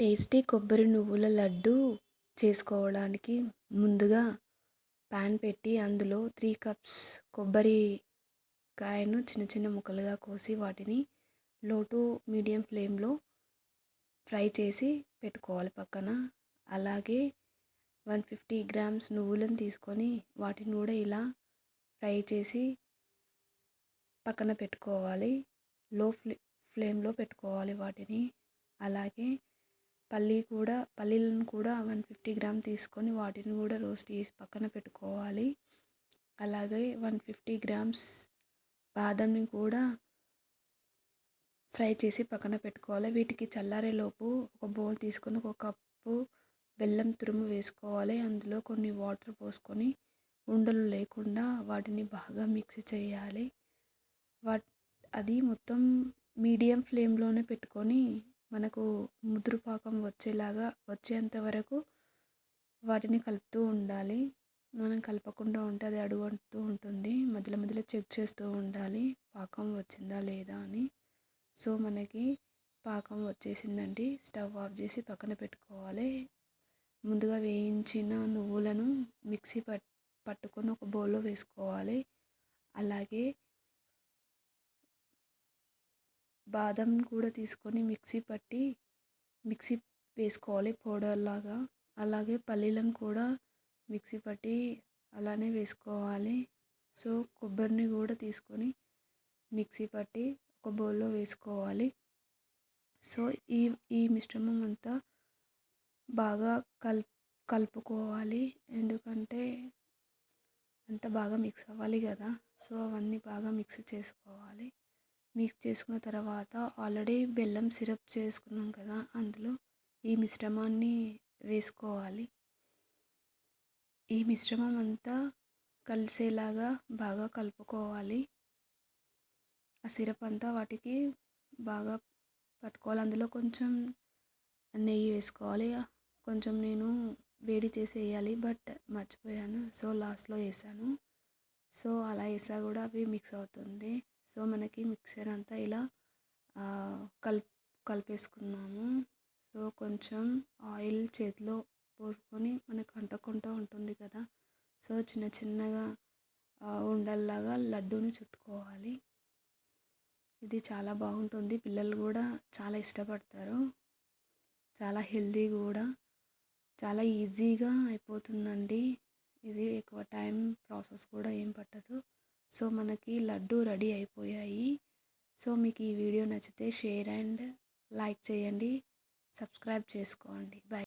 Tasty కొబ్బరి నువ్వుల లడ్డు చేసుకోవడానికి ముందుగా పాన్ పెట్టి అందులో త్రీ కప్స్ కొబ్బరి కాయను చిన్న చిన్న ముక్కలుగా కోసి వాటిని లో టు మీడియం ఫ్లేమ్లో ఫ్రై చేసి పెట్టుకోవాలి పక్కన. అలాగే వన్ ఫిఫ్టీ గ్రామ్స్ నువ్వులను తీసుకొని వాటిని కూడా ఇలా ఫ్రై చేసి పక్కన పెట్టుకోవాలి. లో ఫ్లే ఫ్లేమ్లో పెట్టుకోవాలి వాటిని. అలాగే పల్లీ కూడా పల్లీలను కూడా వన్ ఫిఫ్టీ గ్రామ్ తీసుకొని వాటిని కూడా రోస్ట్ చేసి పక్కన పెట్టుకోవాలి. అలాగే వన్ ఫిఫ్టీ గ్రామ్స్ బాదంని కూడా ఫ్రై చేసి పక్కన పెట్టుకోవాలి. వీటికి చల్లారేలోపు ఒక బౌల్ తీసుకొని ఒక కప్పు బెల్లం తురుము వేసుకోవాలి. అందులో కొన్ని వాటర్ పోసుకొని ఉండలు లేకుండా వాటిని బాగా మిక్స్ చేయాలి. వాట్ అది మొత్తం మీడియం ఫ్లేమ్లోనే పెట్టుకొని మనకు ముదురు పాకం వచ్చేలాగా వచ్చేంత వరకు వాటిని కలుపుతూ ఉండాలి. మనం కలపకుండా ఉంటే అది అడుగంటుతూ ఉంటుంది. మధ్యలో మధ్యలో చెక్ చేస్తూ ఉండాలి. పాకం వచ్చిందా లేదా అని. సో మనకి పాకం వచ్చేసిందండి. స్టవ్ ఆఫ్ చేసి పక్కన పెట్టుకోవాలి. ముందుగా వేయించిన నువ్వులను మిక్సీ పట్ పట్టుకొని ఒక బౌల్లో వేసుకోవాలి. అలాగే బాదం కూడా తీసుకొని మిక్సీ పట్టి మిక్సీ వేసుకోవాలి పౌడర్ లాగా. అలాగే పల్లీలను కూడా మిక్సీ పట్టి అలానే వేసుకోవాలి. సో కొబ్బరిని కూడా తీసుకొని మిక్సీ పట్టి ఒక బౌల్లో వేసుకోవాలి. సో ఈ ఈ మిశ్రమం అంతా బాగా కల్ కలుపుకోవాలి. ఎందుకంటే అంత బాగా మిక్స్ అవ్వాలి కదా. సో అవన్నీ బాగా మిక్స్ చేసుకోవాలి. మిక్స్ చేసుకున్న తర్వాత ఆల్రెడీ బెల్లం సిరప్ చేసుకున్నాం కదా అందులో ఈ మిశ్రమాన్ని వేసుకోవాలి. ఈ మిశ్రమం అంతా కలిసేలాగా బాగా కలుపుకోవాలి. ఆ సిరప్ అంతా వాటికి బాగా పట్టుకోవాలి. అందులో కొంచెం నెయ్యి వేసుకోవాలి. కొంచెం నేను వేడి చేసి వేయాలి బట్ మర్చిపోయాను. సో లాస్ట్లో వేసాను. సో అలా వేసా కూడా అవి మిక్స్ అవుతుంది. సో మనకి మిక్సర్ అంతా ఇలా కల్ కలిపేసుకున్నాము. సో కొంచెం ఆయిల్ చేతిలో పోసుకొని మనకు అంటకుండా ఉంటుంది కదా. సో చిన్న చిన్నగా ఉండల్లాగా లడ్డూని చుట్టుకోవాలి. ఇది చాలా బాగుంటుంది. పిల్లలు కూడా చాలా ఇష్టపడతారు. చాలా హెల్తీ కూడా. చాలా ఈజీగా అయిపోతుందండి. ఇది ఎక్కువ టైం ప్రాసెస్ కూడా ఏం పట్టదు. సో మనకి లడ్డు రెడీ అయిపోయాయి. సో మీకు ఈ వీడియో నచ్చితే షేర్ అండ్ లైక్ చేయండి. సబ్స్క్రైబ్ చేసుకోండి. బాయ్